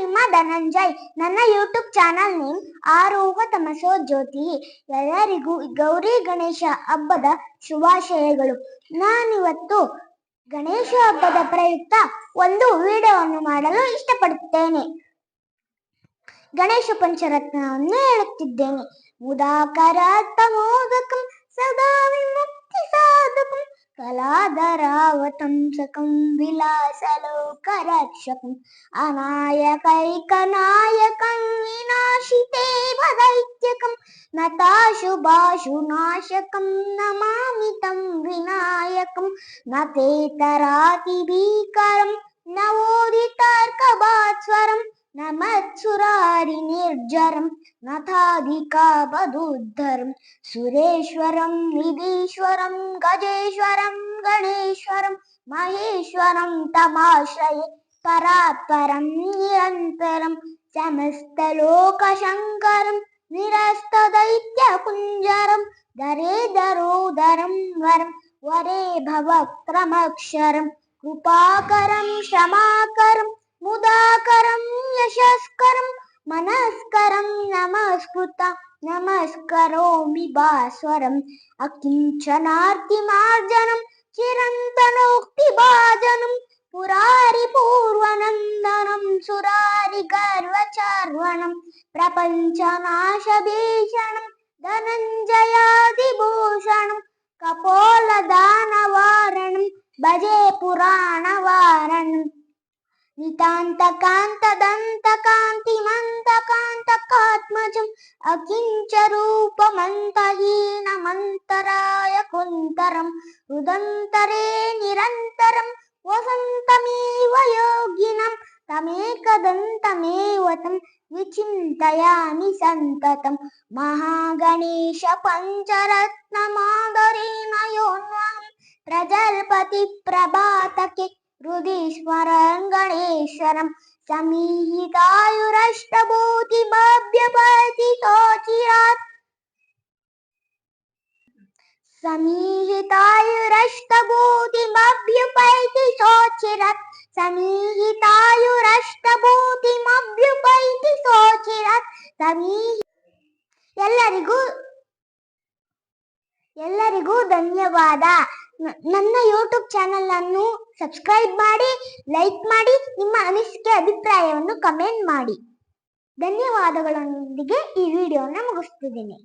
ನಿಮ್ಮ ಧನಂಜಯ್, ನನ್ನ YouTube channel name Aroha Tamaso Jyoti ಎಲ್ಲರಿಗೂ ಗೌರಿ ಗಣೇಶ ಹಬ್ಬದ ಶುಭಾಶಯಗಳು. ನಾನಿವತ್ತು ಗಣೇಶ ಹಬ್ಬದ ಪ್ರಯುಕ್ತ ಒಂದು ವಿಡಿಯೋವನ್ನು ಮಾಡಲು ಇಷ್ಟಪಡುತ್ತೇನೆ. ಗಣೇಶ ಪಂಚರತ್ನವನ್ನು ಹೇಳುತ್ತಿದ್ದೇನೆ. ಮುದಾಕರಾತ್ತ కళాధరావతం సకం విలాసలోకరక్షకం అనాయకైకనాయకం వినాశితే భదైత్యకం నతాశుభాశు నాశకం నమామితం వినాయకం నతేతరాతి భీకరం నవోదితార్కభాస్వరం నమత్సురారి నిర్జరం నథాధికాపదుద్ధరం సురేశ్వరం నిధీశ్వరం గజేశ్వరం గణేశ్వరం మహేశ్వరం తమాశ్రయే పరాత్పరం నిరంతరం. సమస్తలోకశంకరం నిరస్తదైత్యకుంజరం దరేదరోదరం వరం వరే భవక్రమక్షరం కృపాకరం క్షమాకరం संस्कृता नमस्करोमि भास्वरम् अकिञ्चनार्तिमार्जनम् चिरन्तनोक्तिभाजनम् पुरारिपूर्वनन्दनम् सुरारिगर्वचार्वणम् प्रपञ्चनाशभीषणम् धनञ्जयादिभूषणम् कपोलदानवारणम् भजे पुराणवारणम् नितान्तकान्तदन्तकान्ति అకించరూపమంతహీనమంతరాయ కొంతరం నితాంతకాంతదంతకాంతిమంతకాంతకాత్మజం హృదంతరే నిరంతరం వసంతమేవ యోగినం తమేకదంతమేవ తం విచింతయామి సంతతం. మహాగణేశ పంచరత్నమాదరేణ యోన్వహం ప్రజల్పతి ప్రభాతకి హృదీశ్వరం గణేశ్వరం సమీహితాయురష్టభూతి భవ్యపతితో كثيرات سميه طايرش تبوت مبي بيتي سوچرت سميه طايرش ಎಲ್ಲರಿಗೂ ಎಲ್ಲರಿಗೂ ಧನ್ಯವಾದ. ನನ್ನ ಯೂಟ್ಯೂಬ್ ಚಾನೆಲ್ ಅನ್ನು ಸಬ್ಸ್ಕ್ರೈಬ್ ಮಾಡಿ ಲೈಕ್ ಮಾಡಿ, ನಿಮ್ಮ ಅನಿಸಿಕೆ ಅಭಿಪ್ರಾಯವನ್ನು ಕಮೆಂಟ್ ಮಾಡಿ. ಧನ್ಯವಾದಗಳೊಂದಿಗೆ ಈ ವಿಡಿಯೋನ ಮುಗಿಸ್ತಿದ್ದೀನಿ.